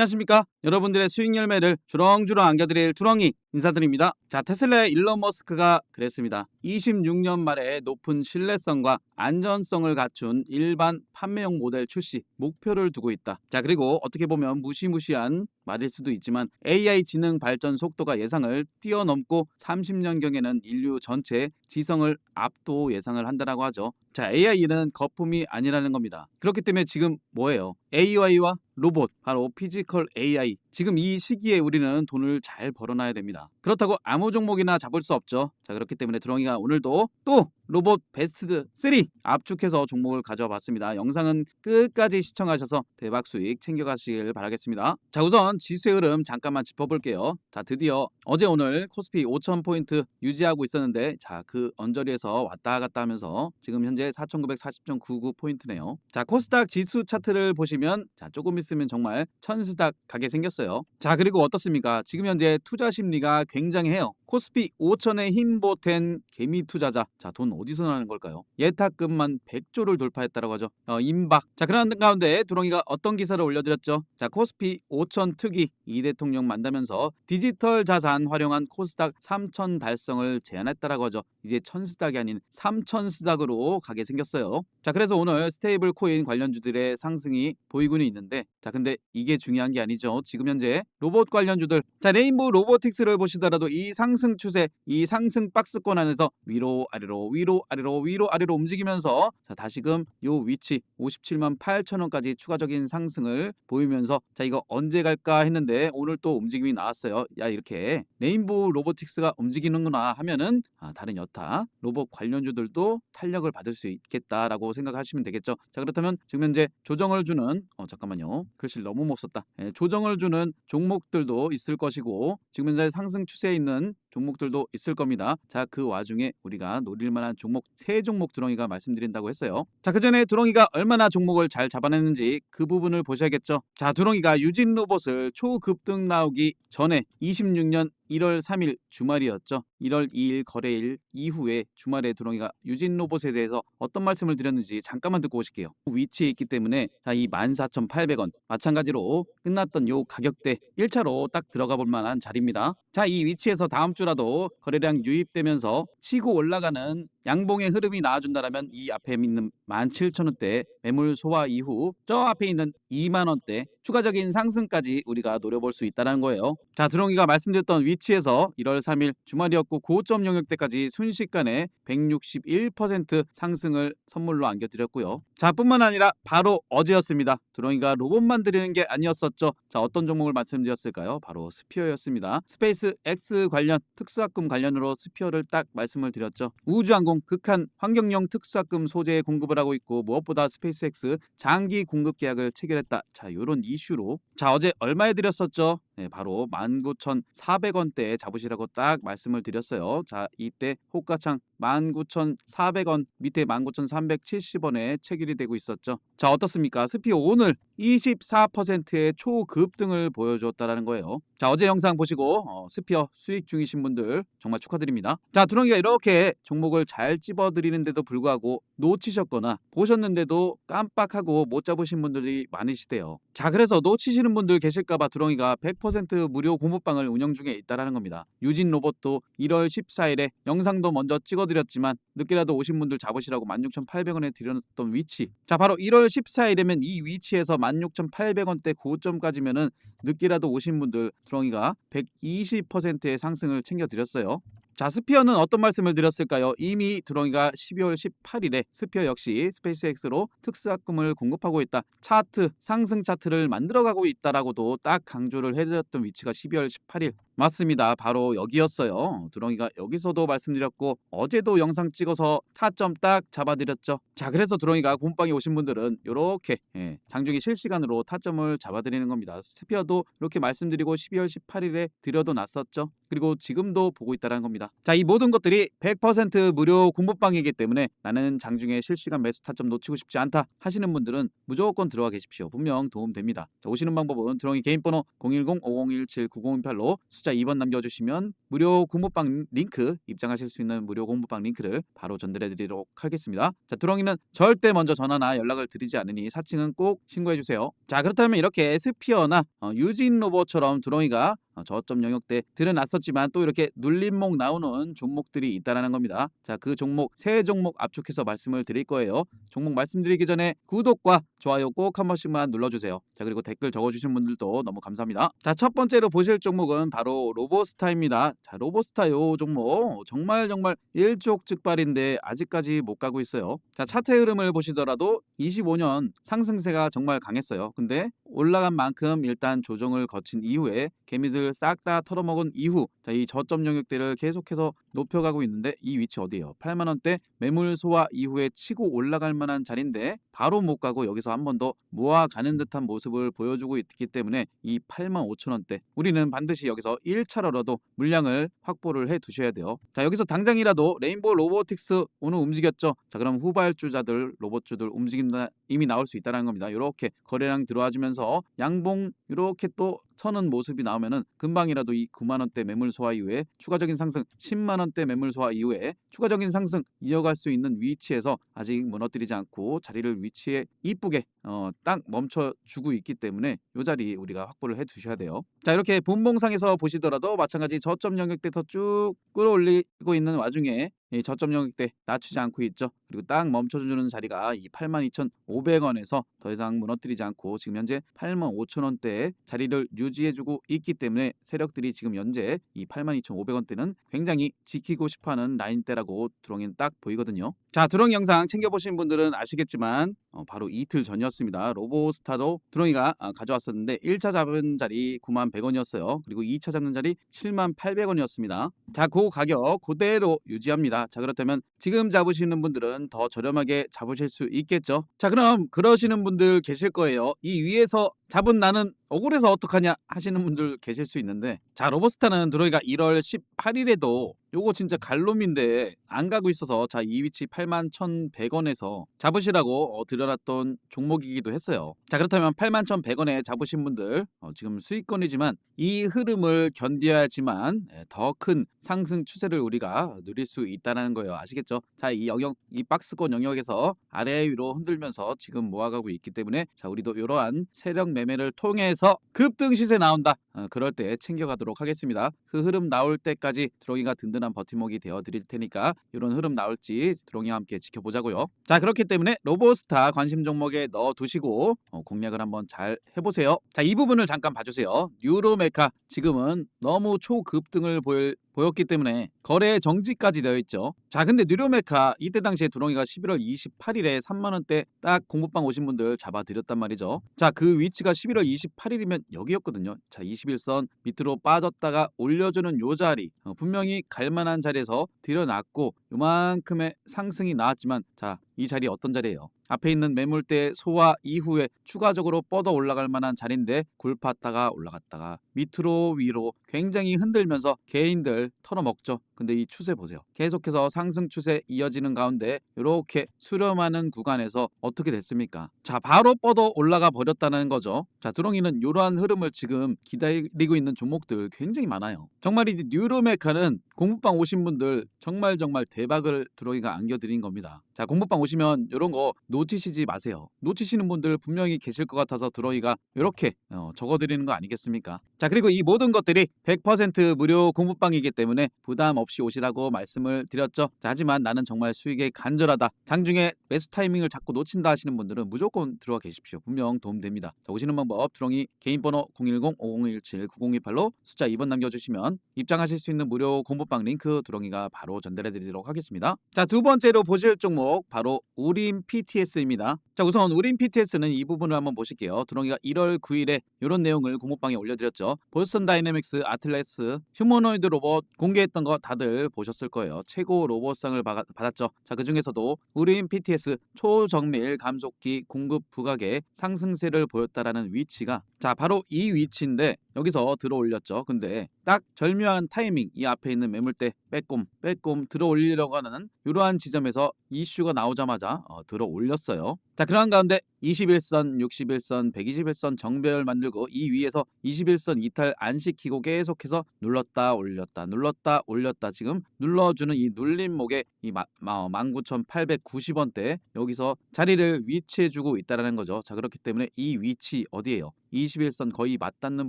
안녕하십니까 여러분들의 수익 열매를 주렁주렁 안겨드릴 주렁이 인사드립니다 자 테슬라의 일론 머스크가 그랬습니다 26년 말에 높은 신뢰성과 안전성을 갖춘 일반 판매용 모델 출시 목표를 두고 있다 자 그리고 어떻게 보면 무시무시한 말일 수도 있지만 AI 지능 발전 속도가 예상을 뛰어넘고 30년경에는 인류 전체 지성을 압도 예상을 한다라고 하죠. 자, AI는 거품이 아니라는 겁니다. 그렇기 때문에 지금 뭐예요? AI와 로봇, 바로 피지컬 AI. 지금 이 시기에 우리는 돈을 잘 벌어놔야 됩니다. 그렇다고 아무 종목이나 잡을 수 없죠. 자, 그렇기 때문에 드렁이가 오늘도 또 로봇 베스트 3 압축해서 종목을 가져와 봤습니다. 영상은 끝까지 시청하셔서 대박 수익 챙겨가시길 바라겠습니다. 자, 우선 지수의 흐름 잠깐만 짚어볼게요. 자, 드디어 어제 오늘 코스피 5,000포인트 유지하고 있었는데, 자, 그 언저리에서 왔다 갔다 하면서 지금 현재 4,940.99포인트네요. 자, 코스닥 지수 차트를 보시면, 자, 조금 있으면 정말 천스닥 가게 생겼어요. 자, 그리고 어떻습니까? 지금 현재 투자 심리가 굉장해요. 코스피 5천에 힘보탠 개미 투자자. 자, 돈 어디서 나는 걸까요? 예탁금만 100조를 돌파했다라고 하죠. 어, 임박. 자, 그런 가운데 두렁이가 어떤 기사를 올려드렸죠? 자, 코스피 5천 특위 이 대통령 만나면서 디지털 자산 활용한 코스닥 3천 달성을 제안했다라고 하죠. 이제 천스닥이 아닌 3천스닥으로 가게 생겼어요. 자, 그래서 오늘 스테이블 코인 관련주들의 상승이 보이고는 있는데, 자, 근데 이게 중요한 게 아니죠. 지금 현재 로봇 관련주들, 자, 레인보우 로보틱스를 보시더라도 이 상승 추세, 이 상승 박스권 안에서 위로 아래로 위로 아래로 위로 아래로 움직이면서 자, 다시금 요 위치 57만 8천 원까지 추가적인 상승을 보이면서 자, 이거 언제 갈까 했는데 오늘 또 움직임이 나왔어요. 야, 이렇게 레인보우 로보틱스가 움직이는구나 하면은 아, 다른 여타 로봇 관련주들도 탄력을 받을 수 있겠다라고 생각하시면 되겠죠. 자, 그렇다면 지금 현재 조정을 주는 어, 잠깐만요. 글씨를 너무 못 썼다. 예, 조정을 주는 종목들도 있을 것이고 지금 현재 상승 추세에 있는 종목들도 있을 겁니다. 자, 그 와중에 우리가 노릴 만한 종목 세 종목 두렁이가 말씀드린다고 했어요. 자, 그 전에 두렁이가 얼마나 종목을 잘 잡아냈는지 그 부분을 보셔야겠죠. 자, 두렁이가 유진 로봇을 초급등 나오기 전에 26년 1월 3일 주말이었죠. 1월 2일 거래일 이후에 주말에 두렁이가 유진 로봇에 대해서 어떤 말씀을 드렸는지 잠깐만 듣고 오실게요. 위치에 있기 때문에 자, 이 14,800원 마찬가지로 끝났던 요 가격대 1차로 딱 들어가 볼 만한 자리입니다. 자, 이 위치에서 다음 주라도 거래량 유입되면서 치고 올라가는 양봉의 흐름이 나와준다라면 이 앞에 있는 17,000원대 매물 소화 이후 저 앞에 있는 2만 원대 추가적인 상승까지 우리가 노려볼 수 있다는 거예요. 자, 드롱이가 말씀드렸던 위치에서 1월 3일 주말이었고 고점 영역대까지 순식간에 161% 상승을 선물로 안겨드렸고요. 자, 뿐만 아니라 바로 어제였습니다. 드롱이가 로봇 만드리는 게 아니었었죠. 자, 어떤 종목을 말씀드렸을까요? 바로 스피어였습니다. 스페이스 X 관련 특수학금 관련으로 스피어를 딱 말씀을 드렸죠. 우주항공 극한 환경용 특수학금 소재 공급을 하고 있고 무엇보다 스페이스X 장기 공급 계약을 체결했다. 자, 요런 이슈로 자, 어제 얼마에 드렸었죠? 네, 바로 19,400원대에 잡으시라고 딱 말씀을 드렸어요. 자, 이때 호가창 19,400원 밑에 19,370원에 체결이 되고 있었죠. 자, 어떻습니까? 스피어 오늘 24%의 초급등을 보여주었다라는 거예요. 자, 어제 영상 보시고 어, 스피어 수익 중이신 분들 정말 축하드립니다. 자, 두렁이가 이렇게 종목을 잘 찝어드리는데도 불구하고 놓치셨거나 보셨는데도 깜빡하고 못 잡으신 분들이 많으시대요. 자, 그래서 놓치시는 분들 계실까봐 두렁이가 100% 무료 공모방을 운영 중에 있다라는 겁니다. 유진 로봇도 1월 14일에 영상도 먼저 찍어드렸지만 늦게라도 오신 분들 잡으시라고 16,800원에 드렸던 위치. 자, 바로 1월 14일이면 이 위치에서 16,800원대 고점까지면은 늦게라도 오신 분들 두렁이가 120%의 상승을 챙겨드렸어요. 자, 스피어는 어떤 말씀을 드렸을까요? 이미 두렁이가 12월 18일에 스피어 역시 스페이스X로 특수학금을 공급하고 있다. 차트, 상승 차트를 만들어가고 있다라고도 딱 강조를 해드렸던 위치가 12월 18일. 맞습니다. 바로 여기였어요. 두렁이가 여기서도 말씀드렸고 어제도 영상 찍어서 타점 딱 잡아드렸죠. 자, 그래서 두렁이가 곰빵에 오신 분들은 이렇게 예, 장중에 실시간으로 타점을 잡아드리는 겁니다. 스피어도 이렇게 말씀드리고 12월 18일에 드려도 놨었죠. 그리고 지금도 보고 있다는 겁니다. 자, 이 모든 것들이 100% 무료 공부방이기 때문에 나는 장중에 실시간 매수 타점 놓치고 싶지 않다 하시는 분들은 무조건 들어와 계십시오. 분명 도움 됩니다. 자, 오시는 방법은 두렁이 개인 번호 010-5017-9018로 숫자 2번 남겨주시면 무료 공부방 링크 입장하실 수 있는 무료 공부방 링크를 바로 전달해 드리도록 하겠습니다. 자, 두렁이는 절대 먼저 전화나 연락을 드리지 않으니 사칭은 꼭 신고해 주세요. 자, 그렇다면 이렇게 스피어나 어, 유진 로봇처럼 두렁이가 어, 저점 영역대 드러났었지만 또 이렇게 눌림목 나오는 종목들이 있다라는 겁니다. 자, 그 종목 세 종목 압축해서 말씀을 드릴 거예요. 종목 말씀드리기 전에 구독과 좋아요 꼭 한 번씩만 눌러주세요. 자, 그리고 댓글 적어주신 분들도 너무 감사합니다. 자, 첫 번째로 보실 종목은 바로 로보스타입니다. 자, 로보스타 요 종목 정말 정말 일촉즉발인데 아직까지 못 가고 있어요. 자, 차트 흐름을 보시더라도 25년 상승세가 정말 강했어요. 근데 올라간 만큼 일단 조정을 거친 이후에 개미들 싹 다 털어먹은 이후 자, 이 저점 영역대를 계속해서 높여가고 있는데 이 위치 어디예요? 8만 원대 매물 소화 이후에 치고 올라갈 만한 자리인데 바로 못 가고 여기서 한 번 더 모아가는 듯한 모습을 보여주고 있기 때문에 이 8만 5천 원대 우리는 반드시 여기서 1차로라도 물량을 확보를 해 두셔야 돼요. 자 여기서 당장이라도 레인보우 로보틱스 오늘 움직였죠. 자 그럼 후발주자들 로봇주들 움직임다 이미 나올 수 있다는 겁니다. 이렇게 거래량 들어와 주면서 양봉 이렇게 또 서는 모습이 나오면은 금방이라도 이 9만 원대 매물 소화 이후에 추가적인 상승 10만 원대 매물 소화 이후에 추가적인 상승 이어갈 수 있는 위치에서 아직 무너뜨리지 않고 자리를 위치에 이쁘게 어, 딱 멈춰 주고 있기 때문에 이 자리 우리가 확보를 해 두셔야 돼요. 자 이렇게 분봉상에서 보시더라도 마찬가지 저점 영역대에서 쭉 끌어올리고 있는 와중에 이 저점 영역대 낮추지 않고 있죠. 그리고 딱 멈춰주는 자리가 이 82,500원에서 더 이상 무너뜨리지 않고 지금 현재 85,000원대에 자리를 유지해주고 있기 때문에 세력들이 지금 현재 이 82,500원대는 굉장히 지키고 싶어하는 라인대라고 드롱이는 딱 보이거든요. 자 드롱 영상 챙겨보신 분들은 아시겠지만 어, 바로 이틀 전이었습니다. 로보스타도 드롱이가 아, 가져왔었는데 1차 잡은 자리 9만 100원이었어요. 그리고 2차 잡는 자리 7만 800원이었습니다. 자, 그 가격 그대로 유지합니다. 자, 그렇다면 지금 잡으시는 분들은 더 저렴하게 잡으실 수 있겠죠. 자, 그럼 그러시는 분들 계실 거예요. 이 위에서 잡은 나는 억울해서 어떡하냐 하시는 분들 계실 수 있는데 자 로버스타는 드로이가 1월 18일에도 요거 진짜 갈놈인데 안 가고 있어서 자 이 위치 8만 1,100원에서 잡으시라고 어, 들여놨던 종목이기도 했어요. 자 그렇다면 8만 1,100원에 잡으신 분들 어, 지금 수익권이지만 이 흐름을 견뎌야지만 예, 더큰 상승 추세를 우리가 누릴 수 있다는 거예요. 아시겠죠? 자 이 영역 이 박스권 영역에서 아래 위로 흔들면서 지금 모아가고 있기 때문에 자 우리도 이러한 세력 매매를 통해서 급등 시세 나온다. 어, 그럴 때 챙겨가도록 하겠습니다. 그 흐름 나올 때까지 드롱이가 든든한 버팀목이 되어 드릴 테니까 이런 흐름 나올지 드롱이와 함께 지켜보자고요. 자 그렇기 때문에 로보스타 관심 종목에 넣어 두시고 어, 공략을 한번 잘 해보세요. 자 이 부분을 잠깐 봐주세요. 유로 메카 지금은 너무 초급등을 보일 보였기 때문에 거래 정지까지 되어 있죠. 자, 근데 뉴로메카 이때 당시에 두렁이가 11월 28일에 3만 원대 딱 공부방 오신 분들 잡아드렸단 말이죠. 자, 그 위치가 11월 28일이면 여기였거든요. 자, 21선 밑으로 빠졌다가 올려주는 요 자리 어, 분명히 갈만한 자리에서 들여놨고 요만큼의 상승이 나왔지만 자, 이 자리 어떤 자리예요? 앞에 있는 매물대 소화 이후에 추가적으로 뻗어 올라갈 만한 자리인데 굴팠다가 올라갔다가 밑으로 위로 굉장히 흔들면서 개인들 털어먹죠. 근데 이 추세 보세요. 계속해서 상승 추세 이어지는 가운데 이렇게 수렴하는 구간에서 어떻게 됐습니까? 자, 바로 뻗어 올라가 버렸다는 거죠. 자, 두렁이는 이러한 흐름을 지금 기다리고 있는 종목들 굉장히 많아요. 정말 이제 뉴로메카는 공부방 오신 분들 정말 정말 대박을 두렁이가 안겨드린 겁니다. 자, 공부방 오시면 이런 거 놓치시지 마세요. 놓치시는 분들 분명히 계실 것 같아서 두렁이가 이렇게 어, 적어드리는 거 아니겠습니까? 자, 그리고 이 모든 것들이 100% 무료 공부방이기 때문에 부담 없이 오시라고 말씀을 드렸죠. 자, 하지만 나는 정말 수익에 간절하다. 장중에 매수 타이밍을 자꾸 놓친다 하시는 분들은 무조건 들어가 계십시오. 분명 도움됩니다. 자, 오시는 방법 두렁이 개인 번호 010-5017-9028로 숫자 2번 남겨주시면 입장하실 수 있는 무료 공부방 링크 두렁이가 바로 전달해 드리도록 하겠습니다. 자, 두 번째로 보실 종목 바로 우림 PTS 입니다. 자, 우선 우림 PTS는 이 부분을 한번 보실게요. 두렁이가 1월 9일에 이런 내용을 공모방에 올려드렸죠. 보스턴 다이내믹스 아틀레스 휴머노이드 로봇 공개했던 거 다들 보셨을 거예요. 최고 로봇상을 받- 받았죠. 자, 그 중에서도 우림 PTS 초정밀 감속기 공급 부각의 상승세를 보였다라는 위치가 자, 바로 이 위치인데 여기서 들어 올렸죠. 근데 딱 절묘한 타이밍 이 앞에 있는 매물대 빼꼼 빼꼼 들어 올리려고 하는 이러한 지점에서 이슈가 나오자마자 어, 들어 올렸어요. 자, 그러한 가운데 21선, 61선, 121선 정배열 만들고 이 위에서 21선 이탈 안 시키고 계속해서 눌렀다 올렸다 눌렀다 올렸다 지금 눌러주는 이 눌림목에 이 마, 마, 19,890원대 여기서 자리를 위치해 주고 있다라는 거죠. 자 그렇기 때문에 이 위치 어디예요? 21선 거의 맞닿는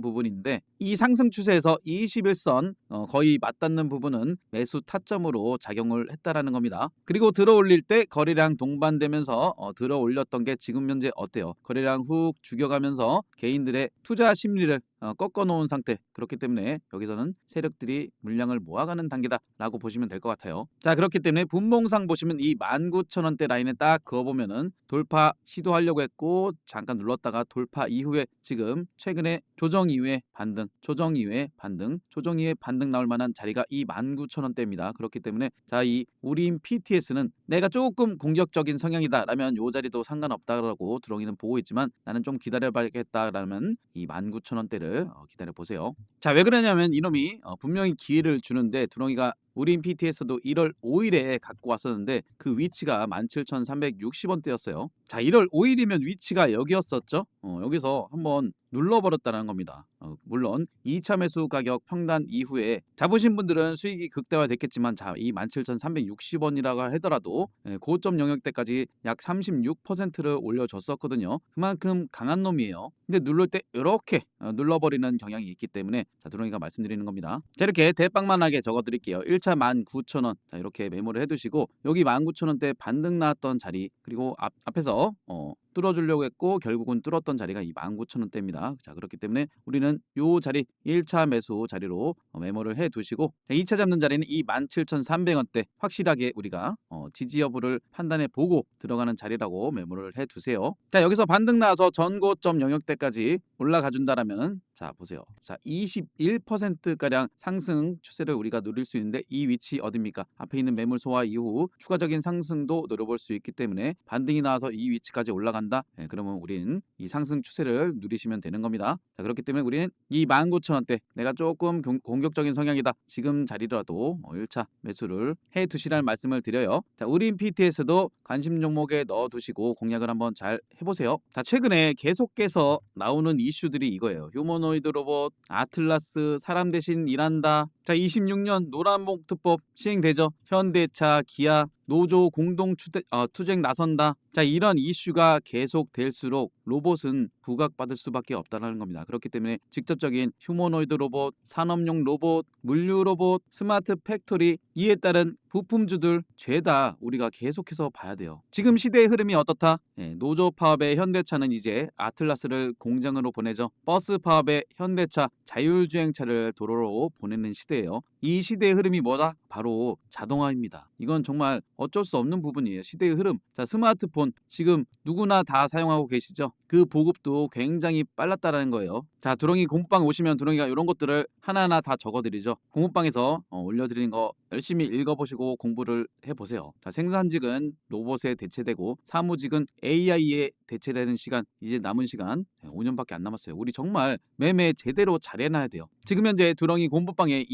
부분인데 이 상승 추세에서 21선 어, 거의 맞닿는 부분은 매수 타점으로 작용을 했다라는 겁니다. 그리고 들어 올릴 때 거래량 동반되면서 어, 들어 올 렸던 게 지금 현재 어때요? 거래량 훅 죽여가면서 개인들의 투자 심리를 어, 꺾어 놓은 상태 그렇기 때문에 여기서는 세력들이 물량을 모아가는 단계다라고 보시면 될 것 같아요. 자 그렇기 때문에 분봉상 보시면 이 19,000원대 라인에 딱 그어보면은 돌파 시도하려고 했고 잠깐 눌렀다가 돌파 이후에 지금 최근에 조정 이후에 반등, 조정 이후에 반등, 조정 이후에 반등 나올 만한 자리가 이 19,000원대입니다. 그렇기 때문에 자 이 우리인 PTS는 내가 조금 공격적인 성향이다 라면 요 자리도 상관없다라고 두렁이는 보고 있지만 나는 좀 기다려봐야겠다라면 이 19,000원대를 기다려 보세요. 자 왜 그러냐면 이놈이 어, 분명히 기회를 주는데 두렁이가 우린 PT에서도 1월 5일에 갖고 왔었는데 그 위치가 17,360원대였어요. 자, 1월 5일이면 위치가 여기였었죠. 어, 여기서 한번 눌러버렸다는 겁니다. 어, 물론 2차 매수 가격 평단 이후에 잡으신 분들은 수익이 극대화됐겠지만 자, 이 17,360원이라고 하더라도 예, 고점 영역대까지 약 36%를 올려줬었거든요. 그만큼 강한 놈이에요. 근데 누를 때 이렇게 어, 눌러버리는 경향이 있기 때문에 자, 두렁이가 말씀드리는 겁니다. 자, 이렇게 대빵만하게 적어드릴게요. 1차 19,000원 자, 이렇게 메모를 해두시고 여기 19,000원대 반등 나왔던 자리 그리고 앞, 앞에서 어, 뚫어주려고 했고 결국은 뚫었던 자리가 이 19,000원대입니다. 자 그렇기 때문에 우리는 요 자리 1차 매수 자리로 어, 메모를 해두시고 자, 2차 잡는 자리는 이 17,300원대 확실하게 우리가 어, 지지 여부를 판단해 보고 들어가는 자리라고 메모를 해두세요. 자 여기서 반등 나와서 전고점 영역대까지 올라가 준다라면 자 보세요. 자 21%가량 상승 추세를 우리가 누릴 수 있는데 이 위치 어딥니까? 앞에 있는 매물 소화 이후 추가적인 상승도 노려볼 수 있기 때문에 반등이 나와서 이 위치까지 올라간다. 네, 그러면 우리는 이 상승 추세를 누리시면 되는 겁니다. 자 그렇기 때문에 우리는 이 19,000원대 내가 조금 공, 공격적인 성향이다. 지금 자리라도 어, 1차 매수를 해 두시라는 말씀을 드려요. 자 우린 PT에서도 관심 종목에 넣어 두시고 공략을 한번 잘 해보세요. 자 최근에 계속해서 나오는 이슈들이 이거예요. 휴 머노이드 로봇, 아틀라스, 사람 대신 일한다. 자 26년 노란봉투법 시행되죠. 현대차, 기아, 노조 공동 추대, 어, 투쟁 나선다. 자 이런 이슈가 계속될수록 로봇은 부각받을 수밖에 없다는 겁니다. 그렇기 때문에 직접적인 휴머노이드 로봇, 산업용 로봇, 물류 로봇, 스마트 팩토리 이에 따른 부품주들 죄다 우리가 계속해서 봐야 돼요. 지금 시대의 흐름이 어떻다? 예, 노조 파업의 현대차는 이제 아틀라스를 공장으로 보내죠. 버스 파업의 현대차 자율주행차를 도로로 보내는 시대 예요. 이 시대의 흐름이 뭐다? 바로 자동화입니다. 이건 정말 어쩔 수 없는 부분이에요. 시대의 흐름. 자, 스마트폰 지금 누구나 다 사용하고 계시죠? 그 보급도 굉장히 빨랐다라는 거예요. 자, 두렁이 공부방 오시면 두렁이가 이런 것들을 하나하나 다 적어드리죠. 공부방에서 어, 올려드리는 거 열심히 읽어보시고 공부를 해보세요. 자, 생산직은 로봇에 대체되고 사무직은 AI에 대체되는 시간 이제 남은 시간 5년밖에 안 남았어요. 우리 정말 매매 제대로 잘해놔야 돼요. 지금 현재 두렁이 공부방에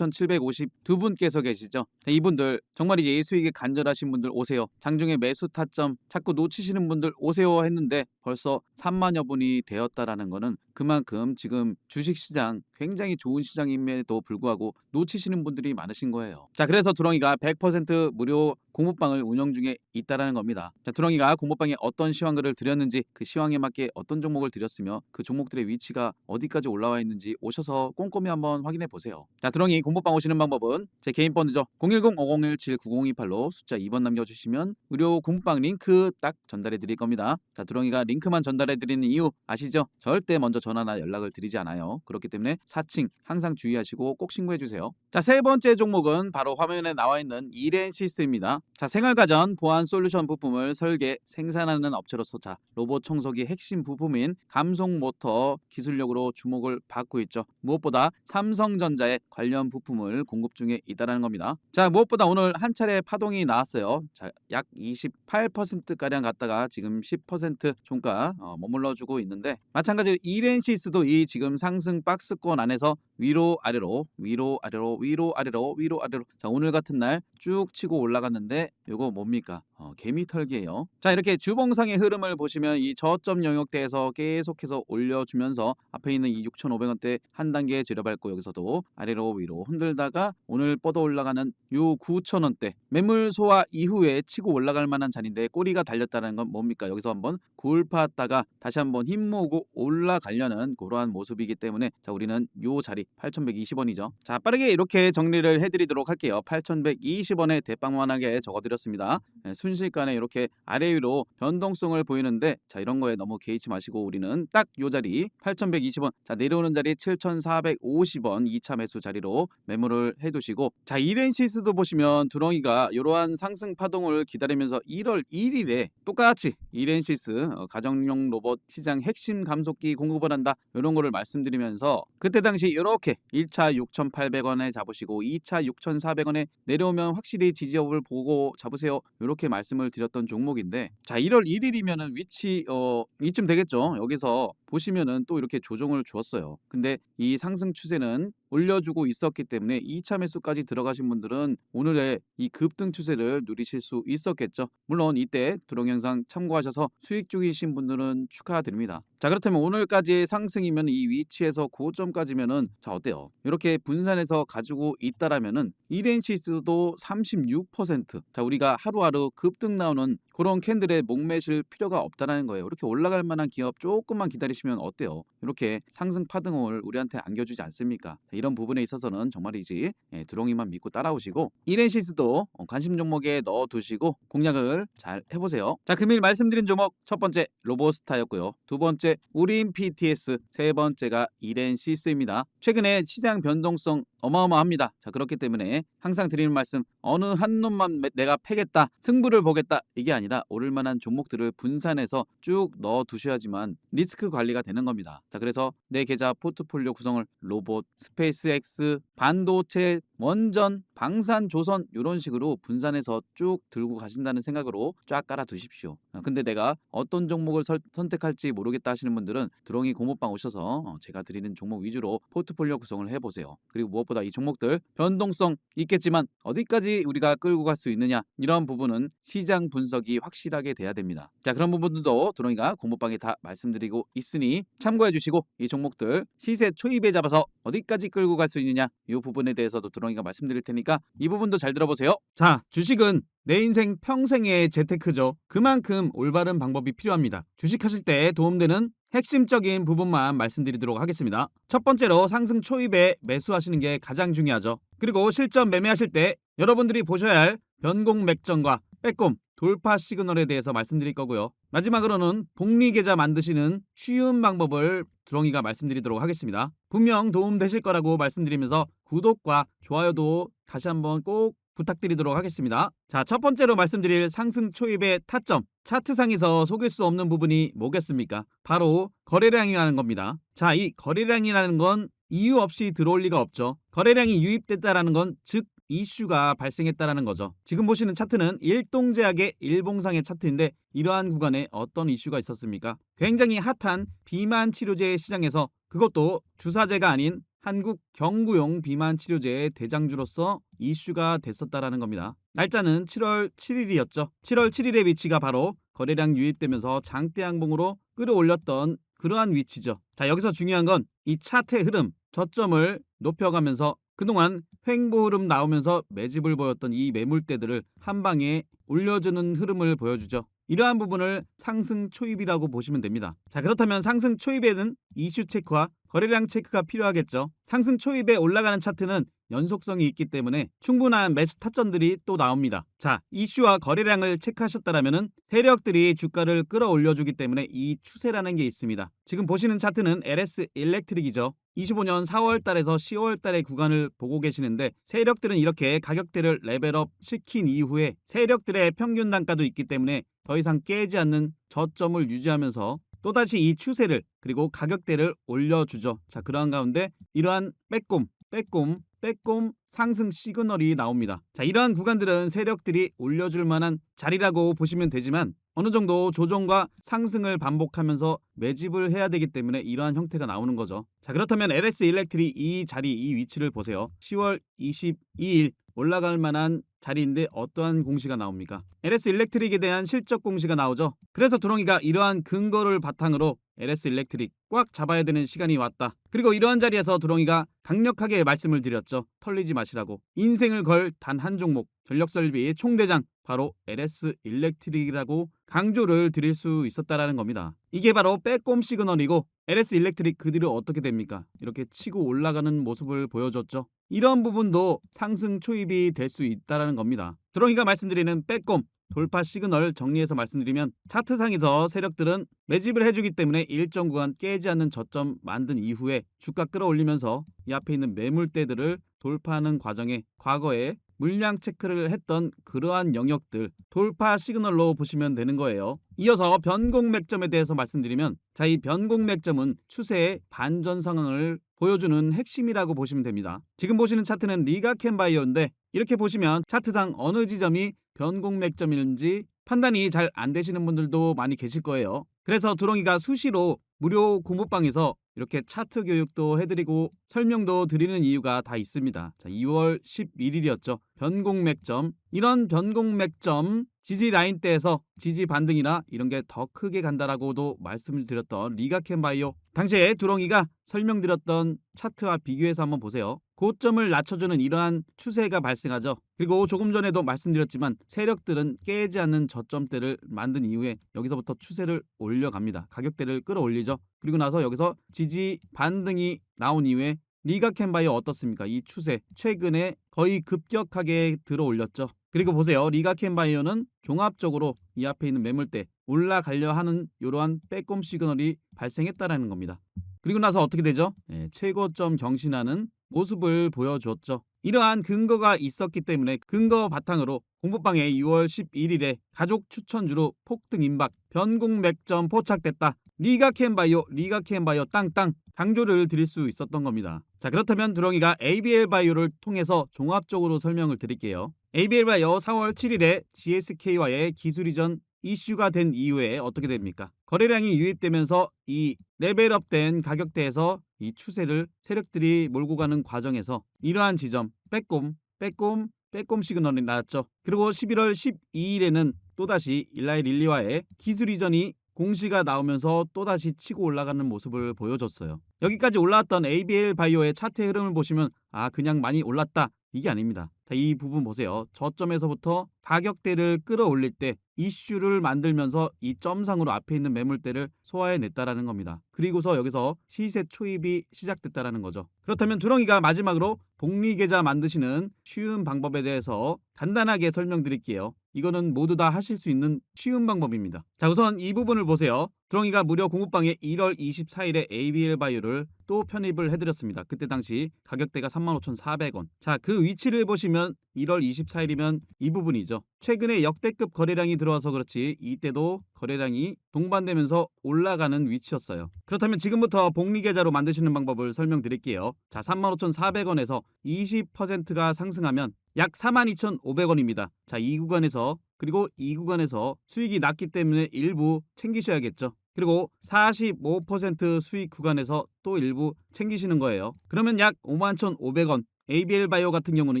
29,752분께서 계시죠. 자, 이분들 정말 이제 수익에 간절하신 분들 오세요. 장중에 매수 타점 자꾸 놓치시는 분들 오세요 했는데 벌써 3만여 분이 되었다라는 거는 그만큼 지금 주식시장 굉장히 좋은 시장임에도 불구하고 놓치시는 분들이 많으신 거예요. 자, 그래서 두렁이가 100% 무료 공부방을 운영 중에 있다라는 겁니다. 자, 두렁이가 공부방에 어떤 시황글을 드렸는지 그 시황에 맞게 어떤 종목을 드렸으며 그 종목들의 위치가 어디까지 올라와 있는지 오셔서 꼼꼼히 한번 확인해 보세요. 자, 두렁이 공부방 오시는 방법은 제 개인 번호죠. 010-5017-9028로 숫자 2번 남겨주시면 무료 공부방 링크 딱 전달해 드릴 겁니다. 자, 두렁이가 링크만 전달해 드리는 이유 아시죠? 절대 먼저 전화나 연락을 드리지 않아요. 그렇기 때문에 사칭 항상 주의하시고 꼭 신고해 주세요. 자, 세 번째 종목은 바로 화면에 나와 있는 이렌시스입니다. 자, 생활가전 보안 솔루션 부품을 설계, 생산하는 업체로서 자, 로봇 청소기 핵심 부품인 감속 모터 기술력으로 주목을 받고 있죠. 무엇보다 삼성전자의 관련 부품을 공급 중에 있다는 겁니다. 자, 무엇보다 오늘 한 차례 파동이 나왔어요. 자, 약 28%가량 갔다가 지금 10% 종가 어, 머물러 주고 있는데 마찬가지로 이렌시스도 이 지금 상승 박스권 안에서 위로 아래로 위로 아래로 위로 아래로 위로 아래로. 자 오늘 같은 날 쭉 치고 올라갔는데 요거 뭡니까? 어, 개미 털기예요. 자 이렇게 주봉상의 흐름을 보시면 이 저점 영역대에서 계속해서 올려주면서 앞에 있는 이 6,500원대 한 단계 들여밟고 여기서도 아래로 위로 흔들다가 오늘 뻗어 올라가는 요 9,000원대 매물 소화 이후에 치고 올라갈 만한 자리인데 꼬리가 달렸다는 건 뭡니까? 여기서 한번 굴팠다가 다시 한번 힘 모으고 올라가려는 그러한 모습이기 때문에 자 우리는 요 자리 8,120원이죠. 자 빠르게 이렇게 정리를 해드리도록 할게요. 8,120원에 대빵만하게 적어드렸습니다. 네, 순식간에 이렇게 아래 위로 변동성을 보이는데 자 이런 거에 너무 개의치 마시고 우리는 딱 요 자리 8,120원. 자 내려오는 자리 7,450원. 2차 매수 자리로 매물을 해두시고 자 이렌시스도 보시면 두렁이가 이러한 상승 파동을 기다리면서 1월 1일에 똑같이 이렌시스 어, 가정용 로봇 시장 핵심 감속기 공급을 한다. 이런 거를 말씀드리면서 그때 당시 이 렇게 1차 6,800원에 잡으시고 2차 6,400원에 내려오면 확실히 지지업을 보고 잡으세요. 이렇게 말씀을 드렸던 종목인데 자 1월 1일이면은 위치 어 이쯤 되겠죠? 여기서 보시면은 또 이렇게 조정을 주었어요 근데 이 상승 추세는 올려주고 있었기 때문에 2차 매수까지 들어가신 분들은 오늘의 이 급등 추세를 누리실 수 있었겠죠. 물론 이때 드롱 영상 참고하셔서 수익 중이신 분들은 축하드립니다. 자 그렇다면 오늘까지의 상승이면 이 위치에서 고점까지면은 자 어때요? 이렇게 분산해서 가지고 있다라면은 이덴시스도 36%자 우리가 하루하루 급등 나오는 그런 캔들에 목매실 필요가 없다라는 거예요. 이렇게 올라갈 만한 기업 조금만 기다리시면 어때요? 이렇게 상승 파등을 우리한테 안겨주지 않습니까? 자, 이런 부분에 있어서는 정말이지 예, 드롱이만 믿고 따라오시고 이렌시스도 어, 관심 종목에 넣어두시고 공략을 잘 해보세요. 자 금일 말씀드린 종목 첫 번째 로보스타였고요. 두 번째 우린 PTS 세 번째가 이렌시스입니다. 최근에 시장 변동성 어마어마합니다. 자 그렇기 때문에 항상 드리는 말씀 어느 한 놈만 매- 내가 패겠다 승부를 보겠다 이게 아니라 오를 만한 종목들을 분산해서 쭉 넣어 두셔야지만 리스크 관리가 되는 겁니다. 자 그래서 내 계좌 포트폴리오 구성을 로봇, 스페이스X, 반도체, 원전, 방산, 조선 이런 식으로 분산해서 쭉 들고 가신다는 생각으로 쫙 깔아 두십시오. 어, 근데 내가 어떤 종목을 설- 선택할지 모르겠다 하시는 분들은 드롱이 고모방 오셔서 어, 제가 드리는 종목 위주로 포트폴리오 구성을 해보세요. 그리고 무엇보다 이 종목들 변동성 있겠지만 어디까지 우리가 끌고 갈 수 있느냐 이런 부분은 시장 분석이 확실하게 돼야 됩니다. 자 그런 부분들도 드롱이가 고모방에 다 말씀드리고 있으니 참고해 주시고 이 종목들 시세 초입에 잡아서 어디까지 끌고 갈 수 있느냐 이 부분에 대해서도 드롱이가 말씀드릴 테니 까 이 부분도 잘 들어보세요. 자 주식은 내 인생 평생의 재테크죠. 그만큼 올바른 방법이 필요합니다. 주식하실 때 도움되는 핵심적인 부분만 말씀드리도록 하겠습니다. 첫 번째로 상승 초입에 매수하시는 게 가장 중요하죠. 그리고 실전 매매하실 때 여러분들이 보셔야 할 변공 맥점과 빼꼼 돌파 시그널에 대해서 말씀드릴 거고요. 마지막으로는 복리 계좌 만드시는 쉬운 방법을 두렁이가 말씀드리도록 하겠습니다. 분명 도움 되실 거라고 말씀드리면서 구독과 좋아요도 다시 한번 꼭 부탁드리도록 하겠습니다. 자, 첫 번째로 말씀드릴 상승 초입의 타점. 차트상에서 속일 수 없는 부분이 뭐겠습니까? 바로 거래량이라는 겁니다. 자, 이 거래량이라는 건 이유 없이 들어올 리가 없죠. 거래량이 유입됐다라는 건 즉 이슈가 발생했다라는 거죠. 지금 보시는 차트는 일동제약의 일봉상의 차트인데 이러한 구간에 어떤 이슈가 있었습니까? 굉장히 핫한 비만 치료제 시장에서 그것도 주사제가 아닌 한국 경구용 비만 치료제의 대장주로서 이슈가 됐었다라는 겁니다. 날짜는 7월 7일이었죠. 7월 7일의 위치가 바로 거래량 유입되면서 장대 양봉으로 끌어올렸던 그러한 위치죠. 자, 여기서 중요한 건 이 차트의 흐름, 저점을 높여가면서 그동안 횡보 흐름 나오면서 매집을 보였던 이 매물대들을 한 방에 올려주는 흐름을 보여주죠. 이러한 부분을 상승 초입이라고 보시면 됩니다. 자, 그렇다면 상승 초입에는 이슈 체크와 거래량 체크가 필요하겠죠. 상승 초입에 올라가는 차트는 연속성이 있기 때문에 충분한 매수 타점들이 또 나옵니다. 자, 이슈와 거래량을 체크하셨다라면은 세력들이 주가를 끌어올려주기 때문에 이 추세라는 게 있습니다. 지금 보시는 차트는 LS 일렉트릭이죠. 25년 4월 달에서 10월 달의 구간을 보고 계시는데 세력들은 이렇게 가격대를 레벨업 시킨 이후에 세력들의 평균 단가도 있기 때문에 더 이상 깨지 않는 저점을 유지하면서 또다시 이 추세를 그리고 가격대를 올려주죠. 자, 그러한 가운데 이러한 빼꼼, 빼꼼, 빼꼼 상승 시그널이 나옵니다. 자, 이러한 구간들은 세력들이 올려줄 만한 자리라고 보시면 되지만 어느 정도 조정과 상승을 반복하면서 매집을 해야 되기 때문에 이러한 형태가 나오는 거죠. 자 그렇다면 LS 일렉트리 이 자리 이 위치를 보세요. 10월 22일 올라갈 만한 자리인데 어떠한 공시가 나옵니까? LS 일렉트릭에 대한 실적 공시가 나오죠. 그래서 두렁이가 이러한 근거를 바탕으로 LS 일렉트릭 꽉 잡아야 되는 시간이 왔다. 그리고 이러한 자리에서 두렁이가 강력하게 말씀을 드렸죠. 털리지 마시라고. 인생을 걸 단 한 종목 전력 설비의 총대장 바로 LS 일렉트릭이라고 강조를 드릴 수 있었다라는 겁니다. 이게 바로 빼꼼 시그널이고 LS 일렉트릭 그 뒤로 어떻게 됩니까? 이렇게 치고 올라가는 모습을 보여줬죠. 이런 부분도 상승 초입이 될 수 있다라는 겁니다. 드렁이가 말씀드리는 빼꼼 돌파 시그널 정리해서 말씀드리면 차트상에서 세력들은 매집을 해주기 때문에 일정 구간 깨지 않는 저점 만든 이후에 주가 끌어올리면서 이 앞에 있는 매물대들을 돌파하는 과정에 과거에 물량 체크를 했던 그러한 영역들 돌파 시그널로 보시면 되는 거예요. 이어서 변곡 맥점에 대해서 말씀드리면 자 이 변곡 맥점은 추세의 반전 상황을 보여주는 핵심이라고 보시면 됩니다. 지금 보시는 차트는 리가켄 바이오인데 이렇게 보시면 차트상 어느 지점이 변곡 맥점인지 판단이 잘 안 되시는 분들도 많이 계실 거예요. 그래서 두렁이가 수시로 무료 공부방에서 이렇게 차트 교육도 해드리고 설명도 드리는 이유가 다 있습니다. 자, 2월 11일이었죠. 변곡 맥점. 이런 변곡 맥점 지지 라인대에서 지지 반등이나 이런 게 더 크게 간다라고도 말씀을 드렸던 리가켄 바이오. 당시에 두렁이가 설명드렸던 차트와 비교해서 한번 보세요. 고점을 낮춰주는 이러한 추세가 발생하죠. 그리고 조금 전에도 말씀드렸지만 세력들은 깨지 않는 저점대를 만든 이후에 여기서부터 추세를 올려갑니다. 가격대를 끌어올리죠. 그리고 나서 여기서 지지 반등이 나온 이후에 리가켄바이오 어떻습니까? 이 추세 최근에 거의 급격하게 들어 올렸죠. 그리고 보세요. 리가켄바이오는 종합적으로 이 앞에 있는 매물대 올라가려 하는 이러한 빼꼼 시그널이 발생했다라는 겁니다. 그리고 나서 어떻게 되죠? 네, 최고점 경신하는 모습을 보여주었죠. 이러한 근거가 있었기 때문에 근거 바탕으로 공부방에 6월 11일에 가족 추천주로 폭등 임박 변곡 맥점 포착됐다. 리가켄바이오 리가켄바이오 땅땅 강조를 드릴 수 있었던 겁니다. 자 그렇다면 두렁이가 ABL 바이오를 통해서 종합적으로 설명을 드릴게요. ABL 바이오 4월 7일에 GSK와의 기술 이전 이슈가 된 이후에 어떻게 됩니까? 거래량이 유입되면서 이 레벨업된 가격대에서 이 추세를 세력들이 몰고 가는 과정에서 이러한 지점 빼꼼 빼꼼 빼꼼 시그널이 나왔죠. 그리고 11월 12일에는 또다시 일라이 릴리와의 기술 이전이 공시가 나오면서 또다시 치고 올라가는 모습을 보여줬어요. 여기까지 올라왔던 ABL 바이오의 차트의 흐름을 보시면 아 그냥 많이 올랐다 이게 아닙니다. 자, 이 부분 보세요. 저점에서부터 가격대를 끌어올릴 때 이슈를 만들면서 이 점상으로 앞에 있는 매물대를 소화해냈다라는 겁니다. 그리고서 여기서 시세 초입이 시작됐다라는 거죠. 그렇다면 두렁이가 마지막으로 복리 계좌 만드시는 쉬운 방법에 대해서 간단하게 설명드릴게요. 이거는 모두 다 하실 수 있는 쉬운 방법입니다. 자, 우선 이 부분을 보세요. 두렁이가 무료 공부방에 1월 24일에 ABL 바이오를 또 편입을 해드렸습니다. 그때 당시 가격대가 35,400원. 자, 그 위치를 보시면 1월 24일이면 이 부분이죠. 최근에 역대급 거래량이 들어와서 그렇지 이때도 거래량이 동반되면서 올라가는 위치였어요. 그렇다면 지금부터 복리 계좌로 만드시는 방법을 설명드릴게요. 자, 35,400원에서 20%가 상승하면 약 42,500원입니다. 자, 이 구간에서 그리고 이 구간에서 수익이 낮기 때문에 일부 챙기셔야겠죠. 그리고 45% 수익 구간에서 또 일부 챙기시는 거예요. 그러면 약 51,500원. ABL 바이오 같은 경우는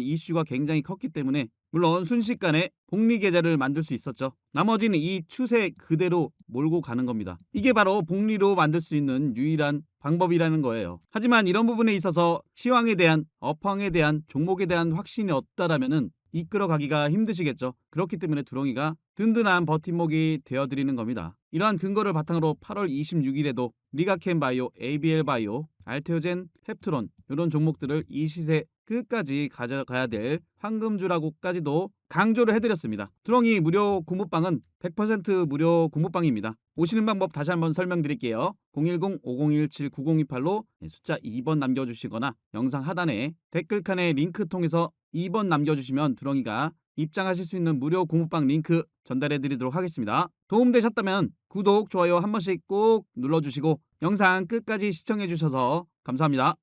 이슈가 굉장히 컸기 때문에 물론 순식간에 복리 계좌를 만들 수 있었죠. 나머지는 이 추세 그대로 몰고 가는 겁니다. 이게 바로 복리로 만들 수 있는 유일한 방법이라는 거예요. 하지만 이런 부분에 있어서 시황에 대한 업황에 대한 종목에 대한 확신이 없다라면은 이끌어가기가 힘드시겠죠. 그렇기 때문에 두렁이가 든든한 버팀목이 되어드리는 겁니다. 이러한 근거를 바탕으로 8월 26일에도 리가켄 바이오, ABL 바이오, 알테오젠, 펩트론 이런 종목들을 이 시세 끝까지 가져가야 될 황금주라고까지도 강조를 해드렸습니다. 두렁이 무료 공부방은 100% 무료 공부방입니다. 오시는 방법 다시 한번 설명드릴게요. 010-5017-9028로 숫자 2번 남겨주시거나 영상 하단에 댓글칸에 링크 통해서 2번 남겨주시면 두렁이가 입장하실 수 있는 무료 공부방 링크 전달해 드리도록 하겠습니다. 도움되셨다면 구독, 좋아요 한 번씩 꼭 눌러주시고 영상 끝까지 시청해 주셔서 감사합니다.